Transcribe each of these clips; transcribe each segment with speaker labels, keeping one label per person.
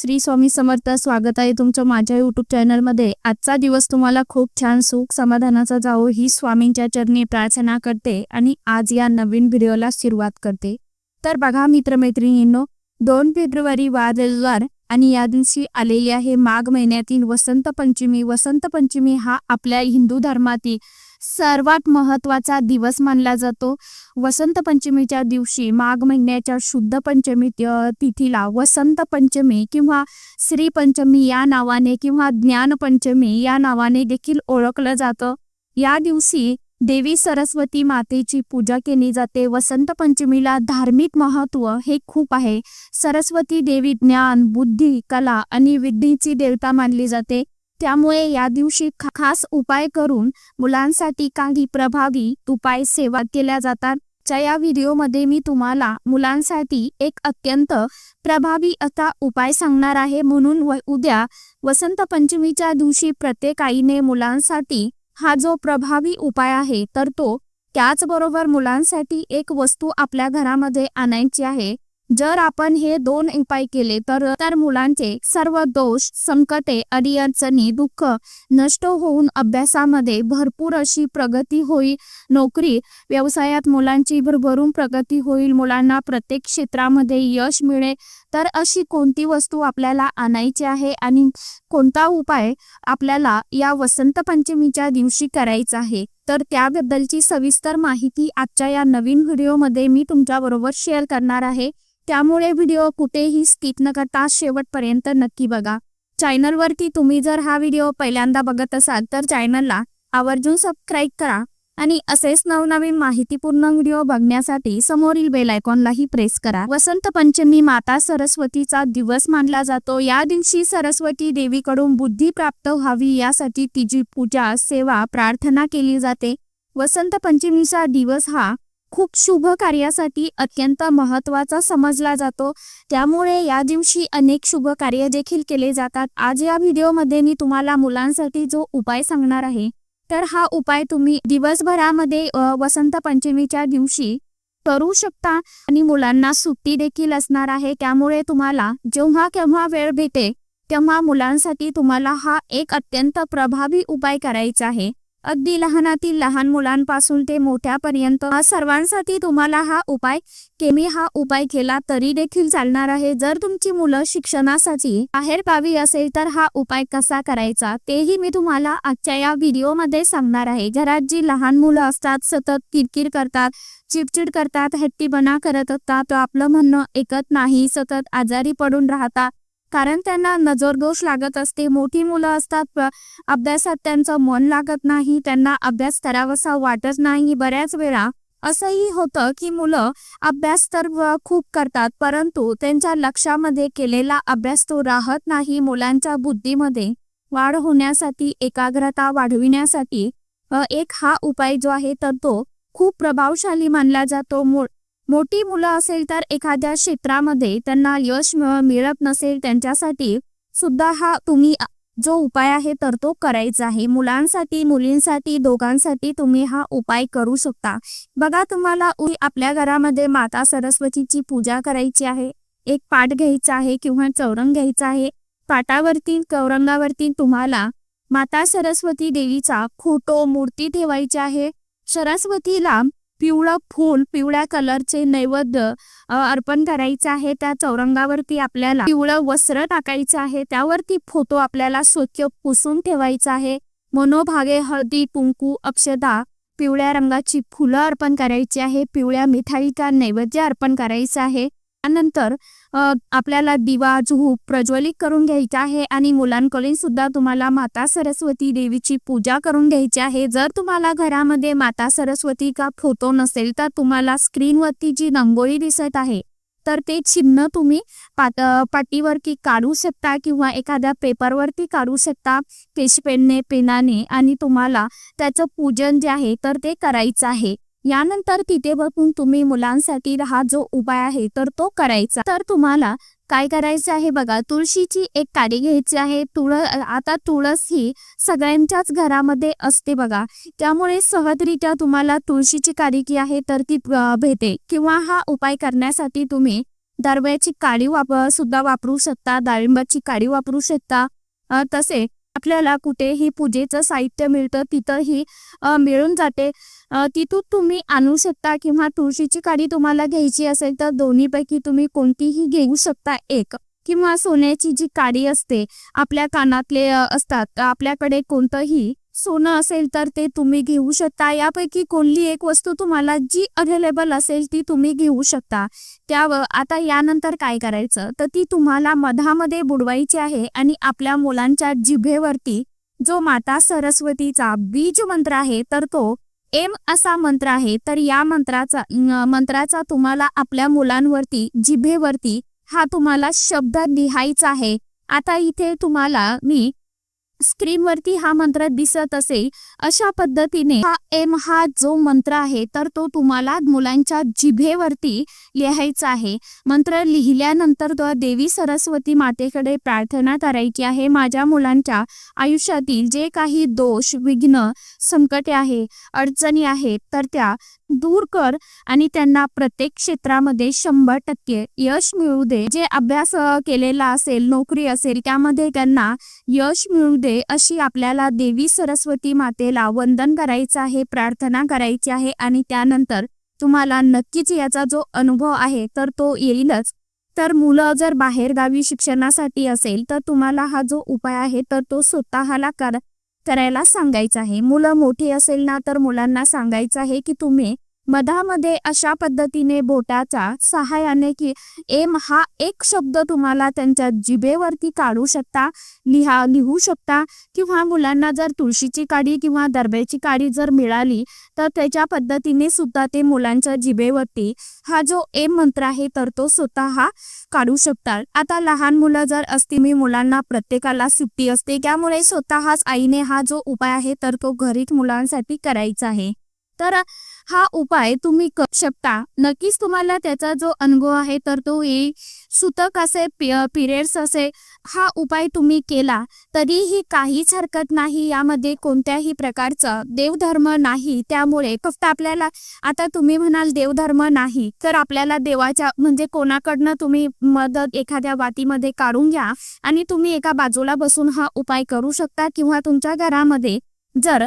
Speaker 1: श्री स्वामी समर्थ स्वागत आहे तुमचं माझ्या युट्यूब चॅनलमध्ये आजचा दिवस तुम्हाला खूप छान सुख समाधानाचा जावो ही स्वामींच्या चरणी प्रार्थना करते आणि आज या नवीन व्हिडिओला सुरुवात करते. तर बघा मित्रमैत्रिणींनो दोन फेब्रुवारी वादळवार आणि या दिवशी आलेली आहे माघ महिन्यातील वसंत पंचमी वसंत पंचमी हा आपल्या हिंदू धर्मातील सर्वात महत्त्वाचा दिवस मानला जातो. वसंत पंचमीच्या दिवशी माघ महिन्याच्या शुद्ध पंचमी तिथीला वसंत पंचमी किंवा श्री पंचमी या नावाने किंवा ज्ञान पंचमी या नावाने देखील ओळखलं जातं. या दिवशी देवी सरस्वती मातेची पूजा केली जाते. वसंत पंचमीला धार्मिक महत्त्व हे खूप आहे. सरस्वती देवी ज्ञान बुद्धी कला आणि विद्येची देवता मानली जाते. त्यामुळे या दिवशी खा- खास उपाय करून मुलांसाठी काही प्रभावी उपाय सेवा केल्या जातात. च्या या व्हिडिओमध्ये मी तुम्हाला मुलांसाठी एक अत्यंत प्रभावी असा उपाय सांगणार आहे. म्हणून व- उद्या वसंत पंचमीच्या दिवशी प्रत्येक आईने मुलांसाठी हा जो प्रभावी उपाय आहे तर तो त्याचबरोबर मुलांसाठी एक वस्तू आपल्या घरामध्ये आणायची आहे जर आपण हे दोन उपाय केले तर तर मुलांचे सर्व दोष संकटे अडीअडचणी दुःख नष्ट होऊन अभ्यासामध्ये भरपूर अशी प्रगती होईल. नोकरी व्यवसायात मुलांची भरभरून प्रगती होईल. मुलांना प्रत्येक क्षेत्रामध्ये यश मिळेल. तर अशी कोणती वस्तू आपल्याला आणायची आहे? आणि कोणता उपाय आपल्याला या वसंत पंचमीच्या दिवशी करायचा आहे? तर त्याबद्दलची सविस्तर माहिती आजच्या या नवीन व्हिडिओमध्ये मी तुमच्याबरोबर शेअर करणार आहे. त्यामुळे व्हिडिओ कुठेही स्किप न करता शेवटपर्यंत नक्की बघा. चॅनलवरती तुम्ही जर हा व्हिडिओ पहिल्यांदा बघत असाल तर चॅनलला आवर्जून सबस्क्राईब करा आणि असेच नवनवीन माहितीपूर्ण व्हिडिओ बघण्यासाठी समोरील बेल आयकॉनलाही प्रेस करा. वसंत पंचमी माता सरस्वतीचा दिवस मानला जातो. या दिवशी सरस्वती देवीकडून बुद्धी प्राप्त व्हावी यासाठी तिची पूजा सेवा प्रार्थना केली जाते. वसंत पंचमीचा दिवस हा खूप शुभ कार्यासाठी अत्यंत महत्त्वाचा समजला जातो. त्यामुळे या दिवशी अनेक शुभ कार्य देखील केले जातात. आज या व्हिडिओमध्ये मी तुम्हाला मुलांसाठी जो उपाय सांगणार आहे तर हा उपाय तुम्ही दिवसभरामध्ये वसंत पंचमीच्या दिवशी करू शकता आणि मुलांना सुट्टी देखील असणार आहे. त्यामुळे तुम्हाला जेव्हा केव्हा वेळ भेटे तेव्हा मुलांसाठी तुम्हाला हा एक अत्यंत प्रभावी उपाय करायचा आहे. अगदी लहानातील लहान मुलांपासून ते मोठ्यापर्यंत सर्वांसाठी तुम्हाला हा उपाय केमी हा उपाय केला तरी देखील चालणार आहे. जर तुमची मुलं शिक्षणासाठी बाहेर गावी असेल तर हा उपाय कसा करायचा तेही मी तुम्हाला आजच्या या व्हिडिओमध्ये सांगणार आहे. घरात जी लहान मुलं असतात सतत किरकिर करतात चिडचिड करतात हट्टीपणा करत असतात तो आपलं म्हणणं ऐकत नाही सतत आजारी पडून राहतात कारण त्यांना नजरदोष लागत असते. मोठी मुलं असतात अभ्यासात त्यांचं मन लागत नाही त्यांना अभ्यास करावासा वाटत नाही. बऱ्याच वेळा असंही होतं की मुलं अभ्यास तर खूप करतात परंतु त्यांच्या लक्षामध्ये केलेला अभ्यास तो राहत नाही. मुलांच्या बुद्धीमध्ये वाढ होण्यासाठी एकाग्रता वाढविण्यासाठी एक हा उपाय जो आहे तर तो खूप प्रभावशाली मानला जातो. मोठी मुलं असेल तर एखाद्या क्षेत्रामध्ये त्यांना यश मिळत नसेल त्यांच्यासाठी सुद्धा हा तुम्ही जो उपाय आहे तर तो करायचा आहे. मुलांसाठी मुलींसाठी दोघांसाठी तुम्ही हा उपाय करू शकता. बघा तुम्हाला आपल्या घरामध्ये माता सरस्वतीची पूजा करायची आहे. एक पाठ घ्यायचा आहे किंवा चौरंग घ्यायचा आहे. पाटावरती चौरंगावरती तुम्हाला माता सरस्वती देवीचा फोटो मूर्ती ठेवायची आहे. सरस्वतीला पिवळं फूल पिवळ्या कलरचे नैवेद्य अर्पण करायचं आहे त्या चौरंगावरती आपल्याला. पिवळं वस्त्र टाकायचं आहे त्यावरती फोटो आपल्याला स्वच्छ पुसून ठेवायचा आहे. मनोभागे हळदी कुंकू अक्षदा पिवळ्या रंगाची फुलं अर्पण करायची आहे. पिवळ्या मिठाईचा नैवेद्य अर्पण करायचं आहे. त्यानंतर आपल्याला दिवा झूप प्रज्वलित करून घ्यायचा आहे आणि मुलांकडून सुद्धा तुम्हाला माता सरस्वती देवीची पूजा करून घ्यायची आहे. जर तुम्हाला घरामध्ये माता सरस्वती का फोटो नसेल तर तुम्हाला स्क्रीनवरती जी रंगोळी दिसत आहे तर ते चिन्ह तुम्ही पाट पाटीवरती काढू शकता किंवा एखाद्या पेपरवरती काढू शकता पेशपेनने पेनाने आणि तुम्हाला त्याचं पूजन जे आहे तर ते करायचं आहे. यानंतर तिथे बघून तुम्ही मुलांसाठी हा जो उपाय आहे तर तो करायचा. तर तुम्हाला काय करायचं आहे बघा तुळशीची एक काडी घ्यायची आहे. तुळ आता तुळस ही सगळ्यांच्याच घरामध्ये असते बघा. त्यामुळे सहजरित्या तुम्हाला तुळशीची काडी की आहे तर ती भेटे. किंवा हा उपाय करण्यासाठी तुम्ही दरव्याची काडी वाप सुद्धा वापरू शकता डाळिंबाची काडी वापरू शकता. तसे आपल्याला कुठेही पूजेचं साहित्य मिळतं तिथंही मिळून जाते. तिथून तुम्ही आणू शकता किंवा तुळशीची काडी तुम्हाला घ्यायची असेल तर दोन्हीपैकी तुम्ही कोणतीही घेऊ शकता. एक किंवा सोन्याची जी काडी असते आपल्या कानातले असतात. आपल्याकडे कोणतंही सोनं असेल तर ते तुम्ही घेऊ शकता. यापैकी कोणली एक वस्तू तुम्हाला जी अवेलेबल असेल ती तुम्ही घेऊ शकता. त्यावर आता यानंतर काय करायचं? तर ती तुम्हाला मधामध्ये बुडवायची आहे आणि आपल्या मुलांच्या जिभेवरती जो माता सरस्वतीचा बीज मंत्र आहे तर तो एम असा मंत्र आहे. तर या मंत्राचा मंत्राचा तुम्हाला आपल्या मुलांवरती जिभेवरती हा तुम्हाला शब्द लिहायचा आहे. आता इथे तुम्हाला मी स्क्रीनवरती हा मंत्र दिसत असेल अशा पद्धतीने हा एम हा जो मंत्र आहे तर तो तुम्हाला मुलांच्या जिभेवरती लिहायचा आहे. मंत्र लिहिल्यानंतर तो देवी सरस्वती मातेकडे प्रार्थना करायची आहे. माझ्या मुलांच्या आयुष्यातील जे काही दोष विघ्न संकटे आहे अडचणी आहेत तर त्या दूर कर आणि त्यांना प्रत्येक क्षेत्रामध्ये शंभर टक्के यश मिळू दे. जे अभ्यास केलेला असेल नोकरी असेल त्यामध्ये त्यांना यश मिळू दे. अशी आपल्याला देवी सरस्वती मातेला वंदन करायचं आहे प्रार्थना करायची आहे आणि त्यानंतर तुम्हाला नक्कीच याचा जो अनुभव आहे तर तो येईलच. तर मुलं जर बाहेरगावी शिक्षणासाठी असेल तर तुम्हाला हा जो उपाय आहे तर तो स्वतःला कर करायला सांगायचा आहे. मुलं मोठी असेल ना तर मुलांना सांगायचं आहे की तुम्ही मधामध्ये अशा पद्धतीने बोटाच्या सहाय्याने की एम हा एक शब्द तुम्हाला त्यांच्या जिभेवरती काढू शकता लिहा लिहू शकता. किंवा मुलांना जर तुळशीची काडी किंवा दरब्याची काडी जर मिळाली तर त्याच्या पद्धतीने सुद्धा ते मुलांच्या जिभेवरती हा जो एम मंत्र आहे तर तो स्वतः काढू शकतात. आता लहान मुलं जर असती मी मुलांना प्रत्येकाला सुट्टी असते त्यामुळे स्वतःच आईने हा जो उपाय आहे तर तो घरीच मुलांसाठी करायचा आहे. तर हा उपाय तुम्ही करू शकता. नक्कीच तुम्हाला त्याचा जो अनुभव आहे तर तो हे सुतक असे पिरियड्स असे हा उपाय तुम्ही केला तरीही काहीच हरकत नाही. यामध्ये कोणत्याही प्रकारचा देवधर्म नाही. त्यामुळे फक्त आपल्याला आता तुम्ही म्हणाल देवधर्म नाही तर आपल्याला देवाच्या म्हणजे कोणाकडनं तुम्ही मदत एखाद्या वातीमध्ये काढून घ्या आणि तुम्ही एका बाजूला बसून हा उपाय करू शकता किंवा तुमच्या घरामध्ये जर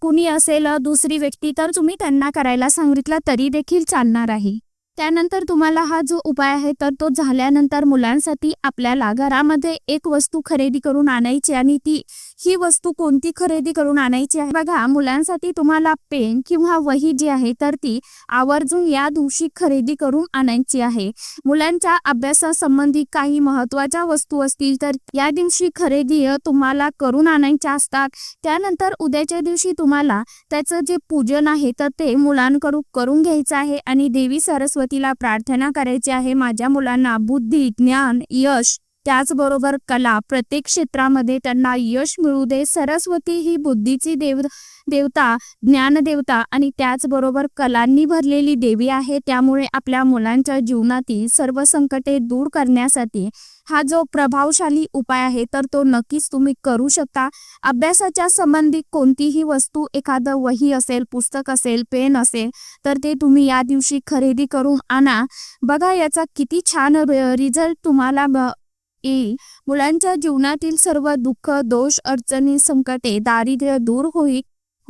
Speaker 1: कुणी असेल दुसरी व्यक्ती तर तुम्ही त्यांना करायला सांगितलं तरी देखील चालणार आहे. त्यानंतर तुम्हाला हा जो उपाय आहे तर तो झाल्यानंतर मुलांसाठी आपल्याला घरामध्ये एक वस्तू खरेदी करून आणायची आणि ती ही वस्तू कोणती खरेदी करून आणायची आहे? बघा मुलांसाठी तुम्हाला पेन किंवा वही जी आहे तर ती आवर्जून या दिवशी खरेदी करून आणायची आहे. मुलांच्या अभ्यासासंबंधी काही महत्त्वाच्या वस्तू असतील तर या दिवशी खरेदी तुम्हाला करून आणायच्या असतात. त्यानंतर उद्याच्या दिवशी तुम्हाला त्याचं जे पूजन आहे तर ते मुलांकडून करून घ्यायचं आहे आणि देवी सरस्वती तिला प्रार्थना करायची आहे. माझ्या मुलांना बुद्धी ज्ञान यश त्याचबरोबर कला प्रत्येक क्षेत्रामध्ये त्यांना यश मिळू दे सरस्वती ही बुद्धीची देव देवता ज्ञानदेवता आणि त्याचबरोबर कलांनी भरलेली देवी आहे. त्यामुळे आपल्या मुलांच्या जीवनातील सर्व संकटे दूर करण्यासाठी हा जो प्रभावशाली उपाय आहे तर तो नक्कीच तुम्ही करू शकता. अभ्यासाच्या संबंधित कोणतीही वस्तू एखादं वही असेल पुस्तक असेल पेन असेल तर ते तुम्ही या दिवशी खरेदी करून आणा. बघा याचा किती छान रिझल्ट तुम्हाला ब- येईल मुलांच्या जीवनातील सर्व दुःख दोष अडचणी संकटे दारिद्र्य दूर होईल.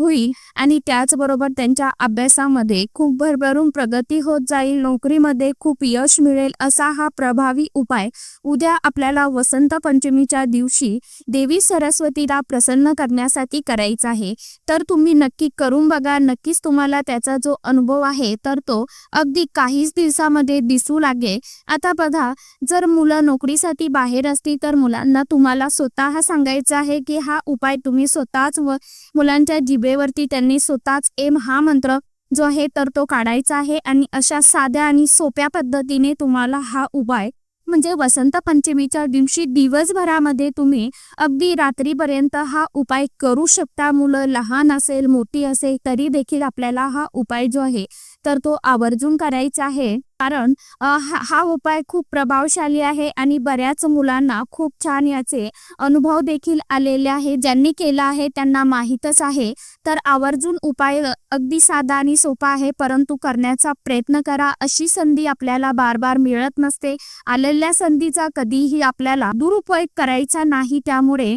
Speaker 1: होईल आणि त्याचबरोबर त्यांच्या अभ्यासामध्ये खूप भरभरून प्रगती होत जाईल नोकरीमध्ये खूप यश मिळेल असा हा प्रभावी उपाय उद्या आपल्याला वसंत पंचमीच्या दिवशी देवी सरस्वतीला प्रसन्न करण्यासाठी करायचा आहे. तर तुम्ही नक्की करून बघा नक्कीच तुम्हाला त्याचा जो अनुभव आहे तर तो अगदी काहीच दिवसामध्ये दिसू लागेल. आता बघा जर मुलं नोकरीसाठी बाहेर असतील तर मुलांना तुम्हाला स्वतः सांगायचं आहे की हा उपाय तुम्ही स्वतःच व मुलांच्या जिभेवरती त्यांनी स्वतःच एम हा मंत्र जो आहे तर तो काढायचा आहे आणि अशा साध्या आणि सोप्या पद्धतीने तुम्हाला हा उपाय म्हणजे वसंत पंचमीच्या दिवशी दिवसभरामध्ये तुम्ही अगदी रात्रीपर्यंत हा उपाय करू शकता. मुलं लहान असेल मोठी असेल तरी देखील आपल्याला हा उपाय जो आहे तर तो आवर्जून करायचा आहे. कारण हा हा उपाय खूप प्रभावशाली आहे आणि बऱ्याच मुलांना खूप छान याचे अनुभव देखील आलेले आहे. ज्यांनी केला आहे त्यांना माहीतच आहे. तर आवर्जून उपाय अगदी साधा आणि सोपा आहे. परंतु करण्याचा प्रयत्न करा. अशी संधी आपल्याला बार बार मिळत नसते. आलेल्या संधीचा कधीही आपल्याला दुरुपयोग करायचा नाही. त्यामुळे